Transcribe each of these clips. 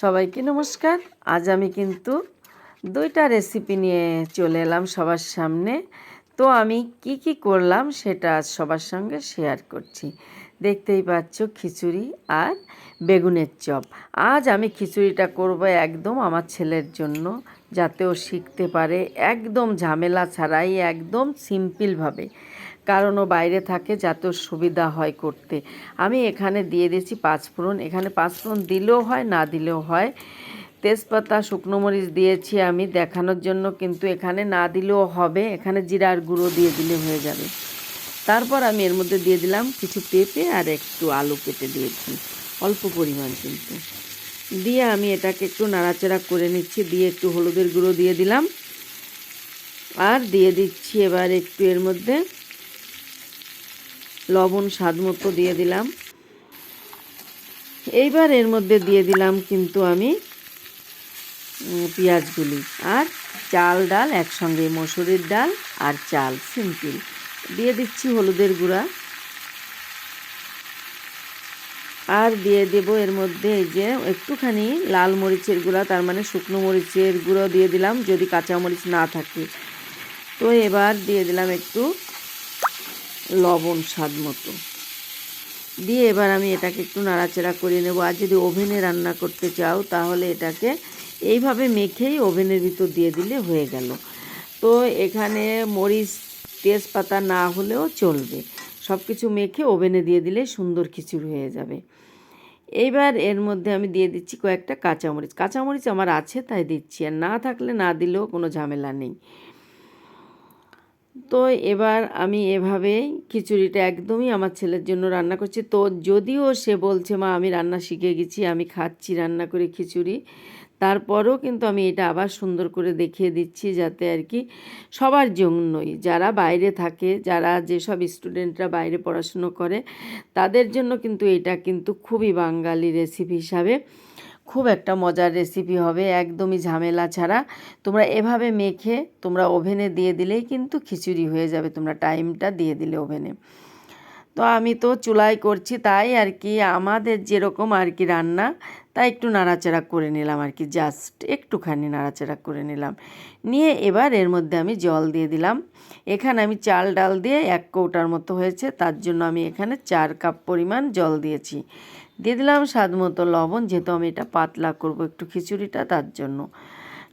সবাইকে নমস্কার। আজ আমি কিন্তু দুইটা রেসিপি নিয়ে চলে এলাম সবার সামনে। তো আমি কি কি করলাম সেটা আজ সবার সঙ্গে শেয়ার করছি। দেখতেই পাচ্ছ খিচুড়ি আর বেগুনের চপ। আজ আমি খিচুড়িটা করব একদম আমার ছেলের জন্য, যাতে ও শিখতে পারে। একদম ঝামেলা ছাড়াই, একদম সিম্পলভাবে কারণ ও বাইরে থাকে, যাতে সুবিধা হয় করতে। আমি এখানে দিয়ে দিয়েছি পাঁচফোড়ন এখানে পাঁচফোড়ন দিলেও হয়, না দিলেও হয়। তেজপাতা, শুকনো মরিচ দিয়েছি আমি দেখানোর জন্য, কিন্তু এখানে না দিলেও হবে। এখানে জিরার গুঁড়ো দিয়ে দিলে হয়ে যাবে। তারপর আমি এর মধ্যে দিয়ে দিলাম কিছু পেঁপে আর একটু আলু কেটে দিয়েছি, অল্প পরিমাণ কিন্তু। দিয়ে আমি এটাকে একটু নাড়াচাড়া করে নিচ্ছি, দিয়ে একটু হলুদের গুঁড়ো দিয়ে দিলাম। আর দিয়ে দিচ্ছি এবার একটু এর মধ্যে লবণ স্বাদ মতো দিয়ে দিলাম। এইবার এর মধ্যে দিয়ে দিলাম কিন্তু আমি পেঁয়াজগুলি আর চাল ডাল, একসঙ্গে মসুরির ডাল আর চাল, সিম্পল। দিয়ে দিচ্ছি হলুদের গুঁড়া। আর দিয়ে দেব এর মধ্যে এই যে একটুখানি লাল মরিচের গুঁড়া, তার মানে শুকনো মরিচের গুঁড়ো দিয়ে দিলাম, যদি কাঁচা মরিচ না থাকে। তো এবার দিয়ে দিলাম একটু লবণ স্বাদ মতো। দিয়ে এবার আমি এটাকে একটু নাড়াচাড়া করে নেব। আর যদি ওভেনে রান্না করতে চাও, তাহলে এটাকে এইভাবে মেখেই ওভেনের ভিতর দিয়ে দিলে হয়ে গেল। তো এখানে মরিচ, তেজপাতা না হলেও চলবে। সব কিছু মেখে ওভেনে দিয়ে দিলে সুন্দর খিচুড়ি হয়ে যাবে। এইবার এর মধ্যে আমি দিয়ে দিচ্ছি কয়েকটা কাঁচামরিচ। কাঁচামরিচ আমার আছে, তাই দিচ্ছি। আর না থাকলে না দিলেও কোনো ঝামেলা নেই। তো এবার আমি এভাবেই খিচুড়িটা একদমই আমার ছেলের জন্য রান্না করছি। তো যদিও সে বলছে, মা, আমি রান্না শিখে গেছি, আমি খাচ্ছি রান্না করে খিচুড়ি। তারপরেও কিন্তু আমি এটা আবার সুন্দর করে দেখিয়ে দিচ্ছি যাতে আর কি সবার জন্যই। যারা বাইরে থাকে, যারা যেসব স্টুডেন্টরা বাইরে পড়াশুনো করে, তাদের জন্য কিন্তু এটা কিন্তু খুবই বাঙালি রেসিপি হিসাবে খুব একটা মজার রেসিপি হবে, একদমই ঝামেলা ছাড়া। তোমরা এভাবে মেখে, তোমরা ওভেনে দিয়ে দিলেই কিন্তু খিচুড়ি হয়ে যাবে, তোমরা টাইমটা দিয়ে দিলে ওভেনে। তো আমি তো চুলাই করছি তাই আর কি, আমাদের যেরকম আর কি রান্না তাই একটু নাড়াচাড়া করে নিলাম আর কি জাস্ট একটুখানি নাড়াচাড়া করে নিলাম। নিয়ে এবার এর মধ্যে আমি জল দিয়ে দিলাম। এখানে আমি চাল ডাল দিয়ে এক কৌটার মতো হয়েছে, তার জন্য আমি এখানে চার কাপ পরিমাণ জল দিয়েছি। দিয়ে দিলাম স্বাদ মতো লবণ, যেহেতু আমি এটা পাতলা করব একটু খিচুড়িটা, তার জন্য।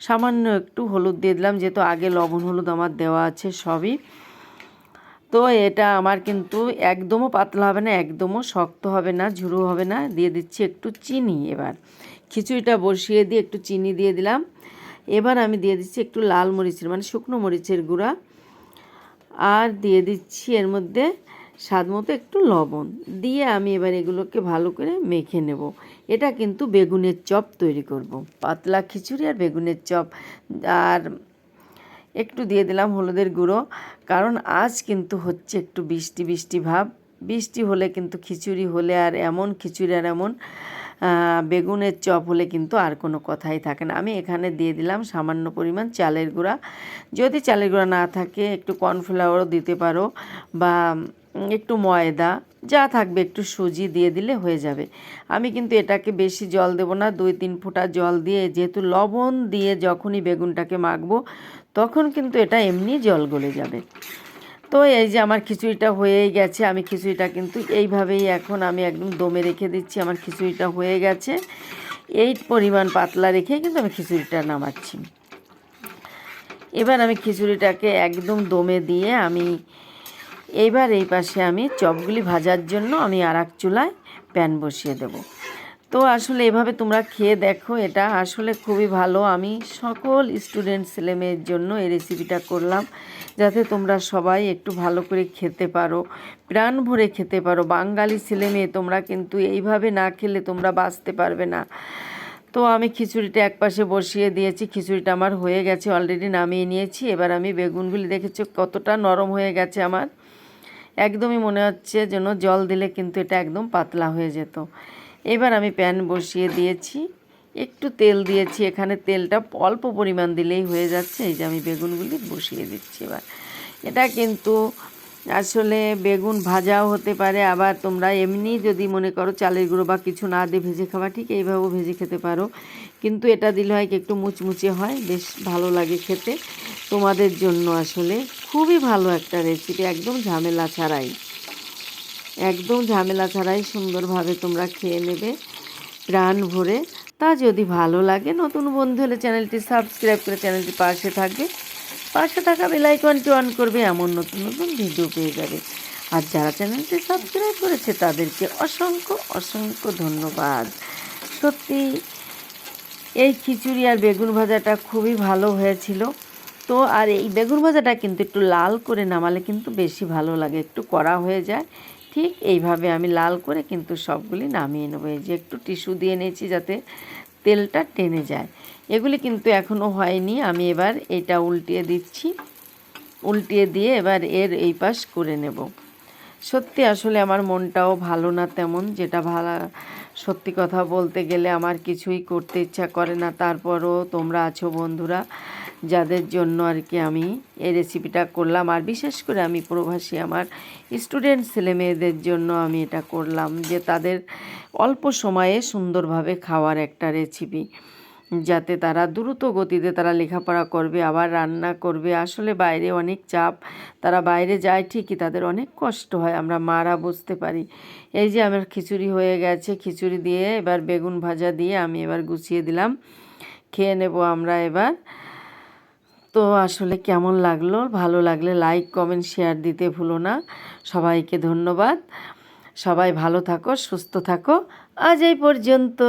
সামান্য একটু হলুদ দিয়ে দিলাম, যেহেতু আগে লবণ হলুদ আমার দেওয়া আছে সবই। তো এটা আমার কিন্তু একদমও পাতলা হবে না, একদমও শক্ত হবে না, ঝুরু হবে না। দিয়ে দিচ্ছি একটু চিনি এবার। খিচুড়িটা বসিয়ে দিয়ে একটু চিনি দিয়ে দিলাম। এবার আমি দিয়ে দিচ্ছি একটু লাল মরিচের মানে শুকনো মরিচের গুঁড়া। আর দিয়ে দিচ্ছি এর মধ্যে স্বাদ মতো একটু লবণ। দিয়ে আমি এবার এগুলোকে ভালো করে মেখে নেব। এটা কিন্তু বেগুনের চপ তৈরি করব। পাতলা খিচুড়ি আর বেগুনের চপ। আর একটু দিয়ে দিলাম হলুদের গুঁড়ো। কারণ আজ কিন্তু হচ্ছে একটু বৃষ্টি বৃষ্টি ভাব। বৃষ্টি হলে কিন্তু খিচুড়ি হলে আর এমন, খিচুড়ি আর এমন বেগুনের চপ হলে কিন্তু আর কোনো কথাই থাকে না। আমি এখানে দিয়ে দিলাম সামান্য পরিমাণ চালের গুঁড়া। যদি চালের গুঁড়া না থাকে, একটু কর্নফ্লাওয়ারও দিতে পারো বা একটু ময়দা, যা থাকবে একটু সুজি দিয়ে দিলে হয়ে যাবে। আমি কিন্তু এটাকে বেশি জল দেবো না, দুই তিন ফোঁটা জল দিয়ে, যেহেতু লবণ দিয়ে যখনই বেগুনটাকে মাখবো, তখন কিন্তু এটা এমনি জল গলে যাবে। তো এই যে আমার খিচুড়িটা হয়েই গেছে, আমি খিচুড়িটা কিন্তু এইভাবেই এখন আমি একদম দমে রেখে দিচ্ছি, আমার খিচুড়িটা হয়ে গেছে। এই পরিমাণ পাতলা রেখে কিন্তু আমি খিচুড়িটা নামাচ্ছি। এবার আমি খিচুড়িটাকে একদম দমে দিয়ে আমি এইবার এই পাশে আমি চপগুলি ভাজার জন্য আমি আর এক চুলায় প্যান বসিয়ে দেব। তো আসলে এভাবে তোমরা খেয়ে দেখো, এটা আসলে খুবই ভালো। আমি সকল স্টুডেন্ট ছেলেমেয়ের জন্য এই রেসিপিটা করলাম, যাতে তোমরা সবাই একটু ভালো করে খেতে পারো, প্রাণ ভরে খেতে পারো। বাঙালি ছেলেমেয়ে তোমরা কিন্তু এইভাবে না খেলে তোমরা বাঁচতে পারবে না। তো আমি খিচুড়িটা একপাশে বসিয়ে দিয়েছি, খিচুড়িটা আমার হয়ে গেছে অলরেডি নামিয়ে নিয়েছি। এবার আমি বেগুনগুলি দেখেছ কতটা নরম হয়ে গেছে আমার। একদমই মনে হচ্ছে যেন জল দিলে কিন্তু এটা একদম পাতলা হয়ে যেত। এবার আমি প্যান বসিয়ে দিয়েছি। একটু তেল দিয়েছি। এখানে তেলটা অল্প পরিমাণ দিলেই হয়ে যাচ্ছে। এই যে আমি বেগুনগুলি বসিয়ে দিচ্ছি এবার। এটা কিন্তু আসলে বেগুন ভাজাও হতে পারে। আবার তোমরা এমনি যদি মনে করো চালের গুঁড়ো বা কিছু না দিয়ে ভেজে খাওয়া, ঠিক এইভাবেও ভেজে খেতে পারো। কিন্তু এটা দিলে হয় কি একটু মুচমুচে হয়। বেশ ভালো লাগে খেতে। তোমাদের জন্য আসলে খুবই ভালো একটা রেসিপি একদম ঝামেলা ছাড়াই। একদম ঝামেলা ছাড়াই সুন্দরভাবে তোমরা খেয়ে নেবে, প্রাণ ভরে। তা যদি ভালো লাগে, নতুন বন্ধু হলে চ্যানেলটি সাবস্ক্রাইব করে চ্যানেলটি পাশে থাকবে। পাশে থাকা বেলাইকনটি অন করবে, এমন নতুন নতুন ভিডিও পেয়ে যাবে। আর যারা চ্যানেলটি সাবস্ক্রাইব করেছে, তাদেরকে অসংখ্য অসংখ্য ধন্যবাদ। সত্যি, এই খিচুড়ি আর বেগুন ভাজাটা খুবই ভালো হয়েছিল। তো আর এই বেগুন ভাজাটা কিন্তু একটু লাল করে নামালে কিন্তু বেশি ভালো লাগে, একটু কড়া হয়ে যায়। ঠিক এইভাবে আমি লাল করে কিন্তু সবগুলি নামিয়ে নেব। এই যে একটু টিস্যু দিয়ে নিয়েছি যাতে তেলটা টেনে যায়। এগুলি কিন্তু এখনও হয়নি, আমি এবার এটা উল্টিয়ে দিচ্ছি। উল্টিয়ে দিয়ে এবার এর এই পাশ করে নেব। সত্যি আসলে আমার মনটাও ভালো না তেমন, যেটা ভালো, সত্যি কথা বলতে গেলে আমার কিছুই করতে ইচ্ছা করে না। তারপরও তোমরা আছো বন্ধুরা যাদের জন্য আর কি আমি এই রেসিপিটা করলাম। আর বিশেষ করে আমি প্রবাসী, আমার স্টুডেন্ট ছেলে মেয়েদের জন্য আমি এটা করলাম যে তাদের অল্প সময়ে সুন্দরভাবে খাওয়ার একটা রেসিপি যাতে তারা দ্রুত গতিতে তারা লেখাপড়া করবে, আবার রান্না করবে। আসলে বাইরে অনেক চাপ, তারা বাইরে যায় ঠিকই, তাদের অনেক কষ্ট হয়, আমরা মারা বুঝতে পারি। এই যে আমার খিচুড়ি হয়ে গেছে, খিচুড়ি দিয়ে এবার বেগুন ভাজা দিয়ে আমি এবার গুছিয়ে দিলাম। খেয়ে নেব আমরা এবার তো আসলে কেমন লাগল? ভালো লাগলে লাইক কমেন্ট শেয়ার দিতে ভুলো না। সবাইকে ধন্যবাদ। সবাই ভালো থাকো, সুস্থ থাকো। আজ এই পর্যন্ত।